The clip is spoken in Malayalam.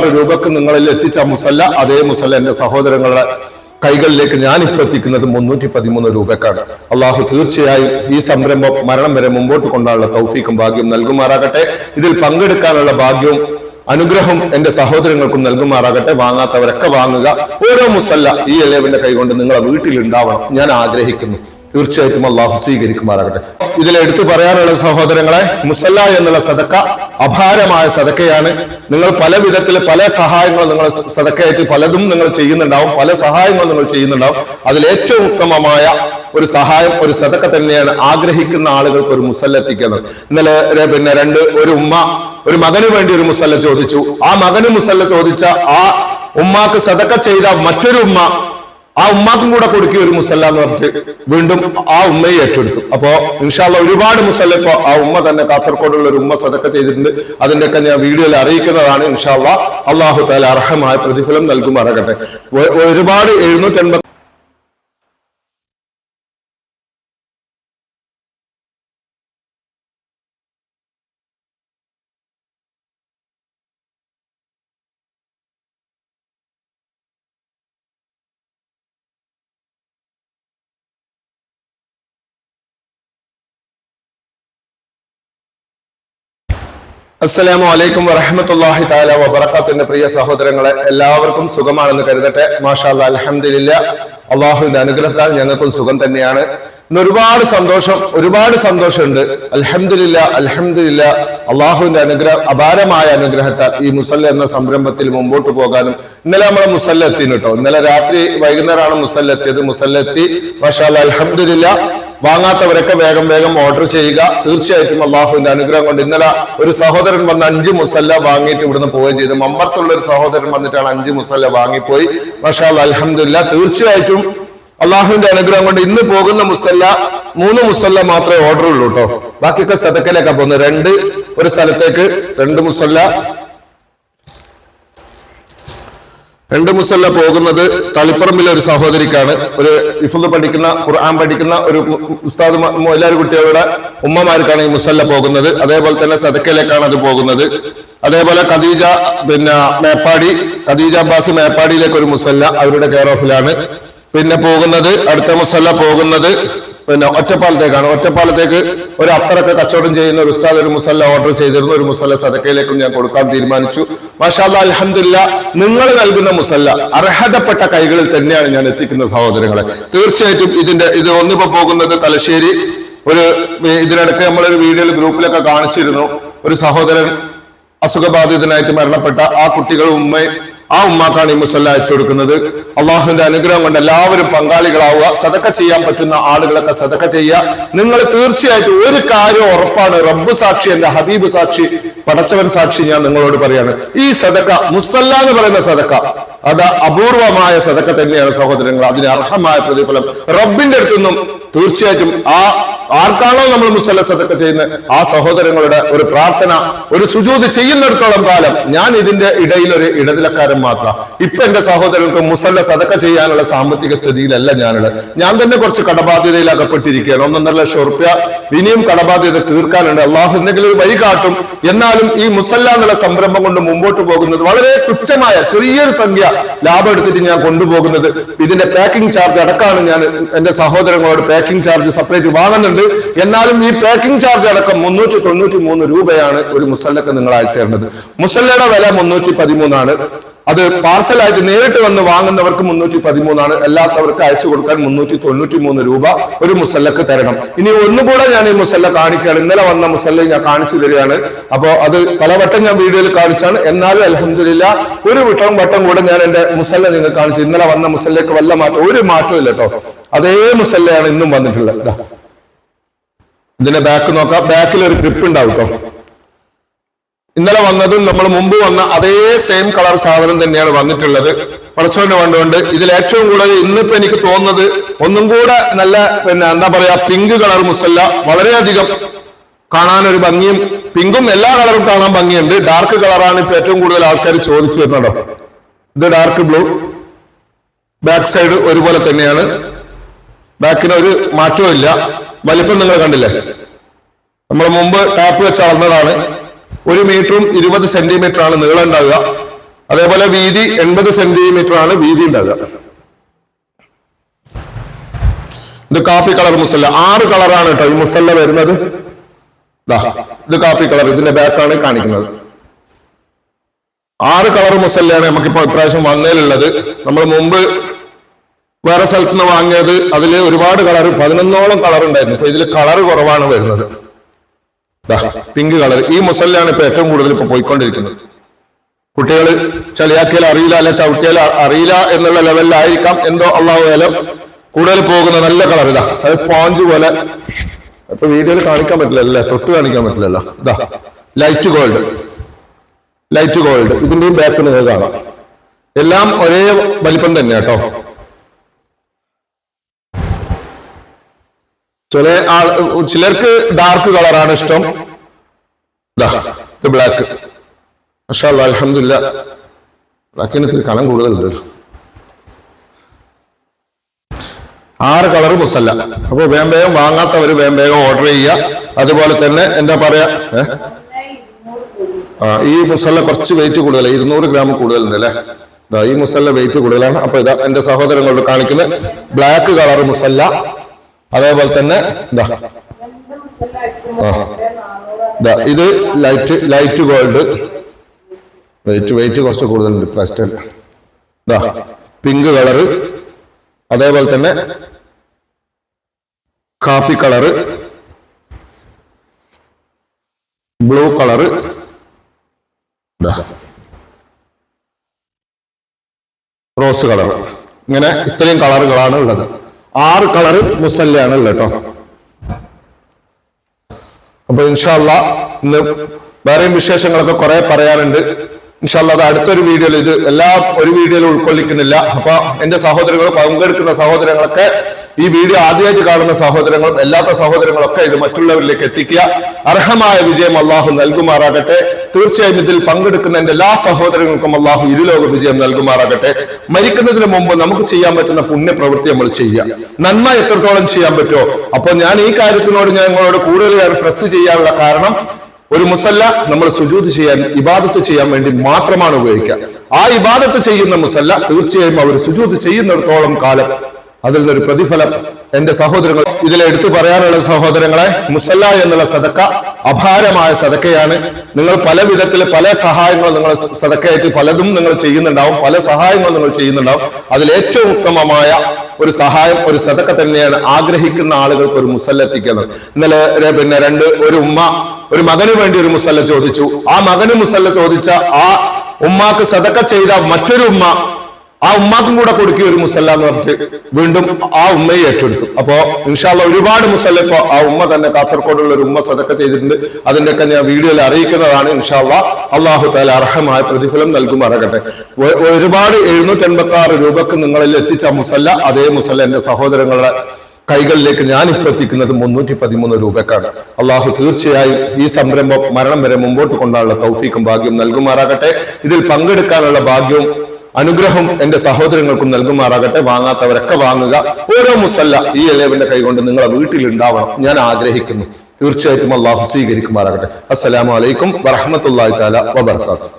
പതിനാറ് രൂപക്ക് നിങ്ങളിൽ എത്തിച്ച മുസല്ല അതേ മുസല്ല എന്റെ സഹോദരങ്ങളുടെ കൈകളിലേക്ക് ഞാൻ ഇപ്പൊ എത്തിക്കുന്നത് മുന്നൂറ്റി പതിമൂന്ന് രൂപക്കാണ്. അള്ളാഹു തീർച്ചയായും ഈ സംരംഭം മരണം വരെ മുമ്പോട്ട് കൊണ്ടാനുള്ള തൗഫീക്കും ഭാഗ്യം നൽകുമാറാകട്ടെ. ഇതിൽ പങ്കെടുക്കാനുള്ള ഭാഗ്യവും അനുഗ്രഹം എന്റെ സഹോദരങ്ങൾക്കും നൽകുമാറാകട്ടെ. വാങ്ങാത്തവരൊക്കെ വാങ്ങുക. ഓരോ മുസല്ല ഈ എലേവിന്റെ കൈകൊണ്ട് നിങ്ങളെ വീട്ടിൽ ഉണ്ടാവണം ഞാൻ ആഗ്രഹിക്കുന്നു. തീർച്ചയായിട്ടും അള്ളാഹു സ്വീകരിക്കുമാറാകട്ടെ. ഇതിൽ എടുത്തു പറയാനുള്ള സഹോദരങ്ങളെ മുസല്ല എന്നുള്ള സദക്ക അപാരമായ സദക്കയാണ്. നിങ്ങൾ പല വിധത്തിൽ പല സഹായങ്ങൾ നിങ്ങൾ സദക്കയായിട്ട് പലതും നിങ്ങൾ ചെയ്യുന്നുണ്ടാവും. പല സഹായങ്ങൾ നിങ്ങൾ ചെയ്യുന്നുണ്ടാവും. അതിൽ ഏറ്റവും ഉത്തമമായ ഒരു സഹായം ഒരു സദക്ക തന്നെയാണ് ആഗ്രഹിക്കുന്ന ആളുകൾക്ക് ഒരു മുസല്ല എത്തിക്കുന്നത്. ഇന്നലെ പിന്നെ രണ്ട് ഒരു ഉമ്മ ഒരു മകന് വേണ്ടി ഒരു മുസല്ല ചോദിച്ചു. ആ മകന് മുസല്ല ചോദിച്ച ആ ഉമ്മാക്ക് സദക്ക ചെയ്ത മറ്റൊരു ഉമ്മ ആ ഉമ്മാക്കും കൂടെ കൊടുക്കുക ഒരു മുസല്ല എന്ന് പറഞ്ഞിട്ട് വീണ്ടും ആ ഉമ്മയെ ഏറ്റെടുത്തു. അപ്പോ ഇൻഷാല്ല ഒരുപാട് മുസല്ല ഇപ്പൊ ആ ഉമ്മ തന്നെ കാസർഗോഡുള്ള ഒരു ഉമ്മ സദക്ക ചെയ്തിട്ടുണ്ട്. അതിന്റെയൊക്കെ ഞാൻ വീഡിയോയിൽ അറിയിക്കുന്നതാണ് ഇൻഷാല്ല അള്ളാഹു താല അർഹമായ പ്രതിഫലം നൽകുമാറാകട്ടെ. ഒരുപാട് എഴുന്നൂറ്റി അസ്സലാമു അലൈക്കും വറഹമത്തല്ലാഹി താല വബറക്കാത്തിന്റെ പ്രിയ സഹോദരങ്ങളെ എല്ലാവർക്കും സുഖമാണെന്ന് കരുതട്ടെ. മാഷാ അലഹമില്ല അള്ളാഹുവിന്റെ അനുഗ്രഹത്താൽ ഞങ്ങൾക്കും സുഖം തന്നെയാണ്. ഇന്ന് ഒരുപാട് സന്തോഷം ഒരുപാട് സന്തോഷമുണ്ട്. അലഹമില്ല അലഹമില്ല അള്ളാഹുവിന്റെ അനുഗ്രഹം അപാരമായ അനുഗ്രഹത്താൽ ഈ മുസല്ല എന്ന സംരംഭത്തിൽ മുമ്പോട്ട് പോകാനും ഇന്നലെ നമ്മളെ മുസല്ല എത്തിന് കേട്ടോ ഇന്നലെ രാത്രി വൈകുന്നേരമാണ് മുസല്ല എത്തിയത്. മുസല്ല എത്തി മാഷാ അൽഹംദുലില്ല. വാങ്ങാത്തവരൊക്കെ വേഗം വേഗം ഓർഡർ ചെയ്യുക. തീർച്ചയായിട്ടും അള്ളാഹുവിന്റെ അനുഗ്രഹം കൊണ്ട് ഇന്നലെ ഒരു സഹോദരൻ വന്ന് അഞ്ച് മുസല്ല വാങ്ങിയിട്ട് ഇവിടുന്ന് പോവുകയും ചെയ്തു. മമ്പർത്തുള്ള ഒരു സഹോദരൻ വന്നിട്ടാണ് അഞ്ച് മുസല്ല വാങ്ങിപ്പോയി. പക്ഷേ അലഹമില്ല തീർച്ചയായിട്ടും അള്ളാഹുവിന്റെ അനുഗ്രഹം കൊണ്ട് ഇന്ന് പോകുന്ന മുസല്ല മൂന്ന് മുസല്ല മാത്രമേ ഓർഡർ ഉള്ളൂ കേട്ടോ ബാക്കിയൊക്കെ സതക്കയിലേക്കാ പോകുന്നത്. രണ്ട് ഒരു സ്ഥലത്തേക്ക് രണ്ട് മുസല്ല. രണ്ട് മുസല്ല പോകുന്നത് തളിപ്പറമ്പിലെ ഒരു സഹോദരിക്കാണ്. ഒരു ഇഫുദ് പഠിക്കുന്ന ഖുർആൻ പഠിക്കുന്ന ഒരു ഉസ്താദ് മ- മൊയ്ലാരി കുട്ടികളുടെ ഉമ്മമാർക്കാണ് ഈ മുസല്ല പോകുന്നത്. അതേപോലെ തന്നെ സദക്കയിലേക്കാണ് അത് പോകുന്നത്. അതേപോലെ ഖദീജ പിന്നെ മേപ്പാടി ഖദീജ അബ്ബാസ് മേപ്പാടിയിലേക്ക് ഒരു മുസല്ല അവരുടെ കെയർ ഓഫിലാണ് പിന്നെ പോകുന്നത് അടുത്ത മുസല്ല പോകുന്നത് പിന്നെ ഒറ്റപ്പാലത്തേക്കാണ്. ഒറ്റപ്പാലത്തേക്ക് ഒരു അത്തറൊക്കെ കച്ചവടം ചെയ്യുന്ന ഒരു ഉസ്താദ് ഒരു മുസല്ല ഓർഡർ ചെയ്തിരുന്നു. ഒരു മുസല്ല സദക്കയിലേക്കും ഞാൻ കൊടുക്കാൻ തീരുമാനിച്ചു. മാഷാല്ല അലഹമില്ല നിങ്ങൾ നൽകുന്ന മുസല്ല അർഹതപ്പെട്ട കൈകളിൽ തന്നെയാണ് ഞാൻ എത്തിക്കുന്ന സഹോദരങ്ങളെ. തീർച്ചയായിട്ടും ഇതിന്റെ ഇത് ഒന്നിപ്പോ പോകുന്നത് തലശ്ശേരി. ഒരു ഇതിനിടയ്ക്ക് നമ്മളൊരു വീഡിയോയിൽ ഗ്രൂപ്പിലൊക്കെ കാണിച്ചിരുന്നു. ഒരു സഹോദരൻ അസുഖബാധിതനായിട്ട് മരണപ്പെട്ട ആ കുട്ടികളും ഉമ്മയും ആ ഉമ്മാക്കാണ് ഈ മുസല്ല അയച്ചു കൊടുക്കുന്നത്. അള്ളാഹുവിന്റെ അനുഗ്രഹം കൊണ്ട് എല്ലാവരും പങ്കാളികളാവുക. സതക്ക ചെയ്യാൻ പറ്റുന്ന ആളുകളൊക്കെ സതക്ക ചെയ്യുക. നിങ്ങൾ തീർച്ചയായിട്ടും ഒരു കാര്യം ഉറപ്പാണ്. റബ്ബ് സാക്ഷി എന്റെ ഹബീബ് സാക്ഷി പടച്ചവൻ സാക്ഷി ഞാൻ നിങ്ങളോട് പറയാണ്. ഈ സതക്ക മുസല്ല എന്ന് പറയുന്ന സതക്ക അത് അപൂർവമായ സതക്ക തന്നെയാണ് സഹോദരങ്ങൾ അതിന് അർഹമായ പ്രതിഫലം റബ്ബിന്റെ അടുത്തുനിന്നും തീർച്ചയായിട്ടും ആ ആർക്കാണോ നമ്മൾ മുസല്ല സദക്ക ചെയ്യുന്നത് ആ സഹോദരങ്ങളുടെ ഒരു പ്രാർത്ഥന ഒരു സുജൂത് ചെയ്യുന്നിടത്തോളം കാലം ഞാൻ ഇതിന്റെ ഇടയിൽ ഒരു ഇടനിലക്കാരൻ മാത്രം. ഇപ്പൊ എന്റെ സഹോദരങ്ങൾക്ക് മുസല്ല സദക്ക ചെയ്യാനുള്ള സാമ്പത്തിക സ്ഥിതിയിലല്ല ഞാനുള്ളത്. ഞാൻ തന്നെ കുറച്ച് കടബാധ്യതയിൽ അകപ്പെട്ടിരിക്കുകയാണ്. ഒന്നൊന്നര ലക്ഷം റുപ്യ ഇനിയും കടബാധ്യത തീർക്കാനുണ്ട്. അള്ളാഹു എന്തെങ്കിലും ഒരു വഴി കാട്ടും. എന്നാലും ഈ മുസല്ല എന്നുള്ള സംരംഭം കൊണ്ട് മുമ്പോട്ട് പോകുന്നത് വളരെ തുച്ഛമായ ചെറിയൊരു സംഖ്യ ലാഭം എടുത്തിട്ട് ഞാൻ കൊണ്ടുപോകുന്നത്. ഇതിന്റെ പാക്കിംഗ് ചാർജ് അടക്കമാണ് ഞാൻ എന്റെ സഹോദരങ്ങളോട് പാക്കിംഗ് ചാർജ് സെപ്പറേറ്റ് വാങ്ങുന്നുണ്ട്. എന്നാലും ഈ പാക്കിംഗ് ചാർജ് അടക്കം മുന്നൂറ്റി തൊണ്ണൂറ്റി മൂന്ന് രൂപയാണ് ഒരു മുസല്ലക്ക് നിങ്ങൾ അയച്ചേണ്ടത് മുസല്ലയുടെ വില മുന്നൂറ്റി പതിമൂന്നാണ് അത് പാർസലായിട്ട് നേരിട്ട് വന്ന് വാങ്ങുന്നവർക്ക് മുന്നൂറ്റി പതിമൂന്നാണ് അല്ലാത്തവർക്ക് അയച്ചു കൊടുക്കാൻ മുന്നൂറ്റി തൊണ്ണൂറ്റി മൂന്ന് രൂപ ഒരു മുസല്ലക്ക് തരണം. ഇനി ഒന്നുകൂടെ ഞാൻ ഈ മുസല്ല കാണിക്കുകയാണ്. ഇന്നലെ വന്ന മുസല്ല ഞാൻ കാണിച്ചു തരികയാണ്. അപ്പോ അത് പലവട്ടം ഞാൻ വീഡിയോയിൽ കാണിച്ചാണ്. എന്നാലും അലഹമില്ല ഒരു വട്ടം വട്ടം കൂടെ ഞാൻ എന്റെ മുസല്ല നിങ്ങൾ കാണിച്ചു. ഇന്നലെ വന്ന മുസല്ലക്ക് വല്ല മാറ്റം ഒരു മാറ്റവും ഇല്ല കേട്ടോ. അതേ മുസല്ലയാണ് ഇന്നും വന്നിട്ടുള്ളത്. ഇതിന്റെ ബാക്ക് നോക്കാം. ബാക്കിൽ ഒരു ഗ്രിപ്പ് ഉണ്ടാവും കേട്ടോ ഇന്നലെ വന്നതും നമ്മൾ മുമ്പ് വന്ന അതേ സെയിം കളർ സാധനം തന്നെയാണ് വന്നിട്ടുള്ളത്. പടച്ചോണ്ട് കണ്ടുകൊണ്ട് ഇതിൽ ഏറ്റവും കൂടുതൽ ഇന്നിപ്പോ എനിക്ക് തോന്നുന്നത് ഒന്നും കൂടെ നല്ല പിന്നെ എന്താ പറയാ പിങ്ക് കളർ മുസല്ല. വളരെയധികം കാണാൻ ഒരു ഭംഗിയും പിങ്കും എല്ലാ കളറും കാണാൻ ഭംഗിയുണ്ട്. ഡാർക്ക് കളറാണ് ഇപ്പൊ ഏറ്റവും കൂടുതൽ ആൾക്കാർ ചോദിച്ചു വരുന്നുണ്ടോ ഇത് ഡാർക്ക് ബ്ലൂ ബാക്ക് സൈഡ് ഒരുപോലെ തന്നെയാണ്. ബാക്കിന് ഒരു മാറ്റവും ഇല്ല. വലിപ്പം നിങ്ങൾ കണ്ടില്ലേ? നമ്മൾ മുമ്പ് ടാപ്പ് വെച്ച് അളന്നതാണ്. ഒരു മീറ്ററും ഇരുപത് സെന്റിമീറ്റർ ആണ് നീളം ഉണ്ടാവുക. അതേപോലെ വീതി എൺപത് സെന്റിമീറ്റർ ആണ് വീതി ഉണ്ടാവുക. ഇത് കാപ്പി കളർ മുസല്ല. ആറ് കളറാണ് കേട്ടോ ഈ മുസല്ല വരുന്നത്. ഇത് കാപ്പി കളർ. ഇതിന്റെ ബാക്കാണ് കാണിക്കുന്നത്. ആറ് കളർ മുസല്ലയാണ് നമുക്കിപ്പോ ഇപ്രാവശ്യം വന്നതിലുള്ളത് നമ്മൾ മുമ്പ് വേറെ സ്ഥലത്ത് നിന്ന് വാങ്ങിയത് അതിൽ ഒരുപാട് കളർ പതിനൊന്നോളം കളർ ഉണ്ടായിരുന്നു. ഇതിൽ കളർ കുറവാണ് വരുന്നത്. Pink colour. ഈ മുസല്ലാണ് ഇപ്പൊ ഏറ്റവും കൂടുതൽ ഇപ്പൊ പോയിക്കൊണ്ടിരിക്കുന്നത്. കുട്ടികൾ ചളിയാക്കിയാൽ അറിയില്ല അല്ലെ ചവിട്ടിയാൽ അറിയില്ല എന്നുള്ള ലെവലിലായിരിക്കാം എന്തോ അള്ളാഹുലം കൂടുതൽ പോകുന്ന നല്ല കളർ ഇതാ. അത് സ്പോഞ്ച് പോലെ. ഇപ്പൊ വീഡിയോയിൽ കാണിക്കാൻ പറ്റില്ല അല്ലേ? തൊട്ട് കാണിക്കാൻ പറ്റില്ലല്ലോ. ഇതാ ലൈറ്റ് ഗോൾഡ് ലൈറ്റ് ഗോൾഡ് ഇതിന്റെയും ബാക്ക് നിങ്ങൾക്ക് കാണാം. എല്ലാം ഒരേ വലിപ്പം തന്നെ കേട്ടോ. ചില ആൾ ചിലർക്ക് ഡാർക്ക് കളറാണ് ഇഷ്ടം. ഇത് ബ്ലാക്ക് പക്ഷേ അലഹമില്ല ബ്ലാക്കിന് ഇത്തിരി കനം കൂടുതലുണ്ടല്ലോ. ആറ് കളർ മുസല്ല അപ്പൊ വേം വേഗം വാങ്ങാത്തവർ വേം വേഗം ഓർഡർ ചെയ്യുക. അതുപോലെ തന്നെ എന്താ പറയാ? ആ ഈ മുസല്ല കുറച്ച് വെയിറ്റ് കൂടുതലാണ് ഇരുന്നൂറ് ഗ്രാം കൂടുതലുണ്ട് അല്ലേ? ഈ മുസല്ല വെയിറ്റ് കൂടുതലാണ്. അപ്പൊ ഇതാ എന്റെ സഹോദരങ്ങളോട് കാണിക്കുന്നത്. ബ്ലാക്ക് കളർ മുസല്ല. അതേപോലെ തന്നെ. ദാ. ഇത് light light gold weight weight കുറച്ച് കൂടുതലുണ്ട് ഇപ്രാവശ്യത്തിൽ ഇതാ പിങ്ക് കളറ് അതേപോലെ തന്നെ കാപ്പി colour blue colour. Rose colour ഇങ്ങനെ ഇത്രയും കളറുകളാണ് ഉള്ളത്. ആറ് കളറ് മുസല്ലയാണ് കേട്ടോ. അപ്പൊ ഇൻഷാല്ല ഇന്ന് വേറെയും വിശേഷങ്ങളൊക്കെ കുറെ പറയാനുണ്ട്. ഇൻഷാല്ല അത് അടുത്തൊരു വീഡിയോയിൽ ഇത് എല്ലാ ഒരു വീഡിയോയിൽ ഉൾക്കൊള്ളിക്കുന്നില്ല. അപ്പൊ എന്റെ സഹോദരങ്ങൾ പങ്കെടുക്കുന്ന സഹോദരങ്ങളൊക്കെ ഈ വീഡിയോ ആദ്യമായിട്ട് കാണുന്ന സഹോദരങ്ങളും അല്ലാത്ത സഹോദരങ്ങളൊക്കെ ഇത് മറ്റുള്ളവരിലേക്ക് എത്തിക്കുക. അർഹമായ വിജയം അള്ളാഹു നൽകുമാറാകട്ടെ. തീർച്ചയായും ഇതിൽ പങ്കെടുക്കുന്ന എന്റെ എല്ലാ സഹോദരങ്ങൾക്കും അള്ളാഹു ഇരുലോക വിജയം നൽകുമാറാകട്ടെ. മരിക്കുന്നതിന് മുമ്പ് നമുക്ക് ചെയ്യാൻ പറ്റുന്ന പുണ്യപ്രവൃത്തി നമ്മൾ ചെയ്യുക. നന്മ എത്രത്തോളം ചെയ്യാൻ പറ്റുമോ? അപ്പൊ ഞാൻ ഈ കാര്യത്തിനോട് ഞാൻ നിങ്ങളോട് കൂടുതൽ പ്രസ് ചെയ്യാനുള്ള കാരണം ഒരു മുസല്ല നമ്മൾ സുജൂത് ചെയ്യാൻ ഇബാദത്ത് ചെയ്യാൻ വേണ്ടി മാത്രമാണ് ഉപയോഗിക്കുക. ആ ഇബാദത്ത് ചെയ്യുന്ന മുസല്ല തീർച്ചയായും അവർ സുജൂത് ചെയ്യുന്നിടത്തോളം കാലം അതിൽ നിന്നൊരു പ്രതിഫലം എന്റെ സഹോദരങ്ങൾ ഇതിലെ എടുത്തു പറയാനുള്ള സഹോദരങ്ങളെ മുസല്ല എന്നുള്ള സദക്ക അപാരമായ സദക്കയാണ്. നിങ്ങൾ പല വിധത്തിൽ പല സഹായങ്ങൾ നിങ്ങൾ സദക്കയായിട്ട് പലതും നിങ്ങൾ ചെയ്യുന്നുണ്ടാവും പല സഹായങ്ങൾ നിങ്ങൾ ചെയ്യുന്നുണ്ടാവും. അതിൽ ഏറ്റവും ഉത്തമമായ ഒരു സഹായം ഒരു സദക്ക തന്നെയാണ് ആഗ്രഹിക്കുന്ന ആളുകൾക്ക് ഒരു മുസല്ല എത്തിക്കുന്നത്. ഇന്നലെ പിന്നെ രണ്ട് ഒരു ഉമ്മ ഒരു മകന് വേണ്ടി ഒരു മുസല്ല ചോദിച്ചു. ആ മകന് മുസല്ല ചോദിച്ച ആ ഉമ്മാക്ക് സതക്ക ചെയ്ത മറ്റൊരു ഉമ്മ ആ ഉമ്മാക്കും കൂടെ കൊടുക്കിയ ഒരു മുസല്ല എന്ന് പറഞ്ഞിട്ട് വീണ്ടും ആ ഉമ്മയെ ഏറ്റെടുത്തു. അപ്പോ ഇൻഷാല്ല ഒരുപാട് മുസല്ല ഇപ്പൊ ആ ഉമ്മ തന്നെ കാസർഗോഡുള്ള ഒരു ഉമ്മ സതക്ക ചെയ്തിട്ടുണ്ട്. അതിന്റെയൊക്കെ ഞാൻ വീഡിയോയിൽ അറിയിക്കുന്നതാണ് ഇൻഷാല്ല അള്ളാഹു താല അർഹമായ പ്രതിഫലം നൽകുമാറാകട്ടെ. ഒരുപാട് എഴുന്നൂറ്റി എൺപത്തി ആറ് രൂപക്ക് നിങ്ങളിൽ എത്തിച്ച മുസല്ല അതേ മുസല്ല എന്റെ സഹോദരങ്ങളുടെ കൈകളിലേക്ക് ഞാൻ എത്തിക്കുന്നത് മുന്നൂറ്റി പതിമൂന്ന് രൂപക്കാണ്. അള്ളാഹു തീർച്ചയായും ഈ സംരംഭം മരണം വരെ മുമ്പോട്ട് കൊണ്ടാനുള്ള തൗഫീക്കും ഭാഗ്യം നൽകുമാറാകട്ടെ. ഇതിൽ പങ്കെടുക്കാനുള്ള ഭാഗ്യവും അനുഗ്രഹം എന്റെ സഹോദരങ്ങൾക്കും നൽകുമാറാകട്ടെ. വാങ്ങാത്തവരൊക്കെ വാങ്ങുക. ഓരോ മുസല്ല ഈ എലേവിന്റെ കൈകൊണ്ട് നിങ്ങളെ വീട്ടിൽ ഉണ്ടാവണം ഞാൻ ആഗ്രഹിക്കുന്നു. തീർച്ചയായിട്ടും അള്ളാഹു സ്വീകരിക്കുമാറാകട്ടെ. അസ്സലാമു അലൈക്കും വറഹമത്തല്ലാഹി താല വബർക്കാത്തു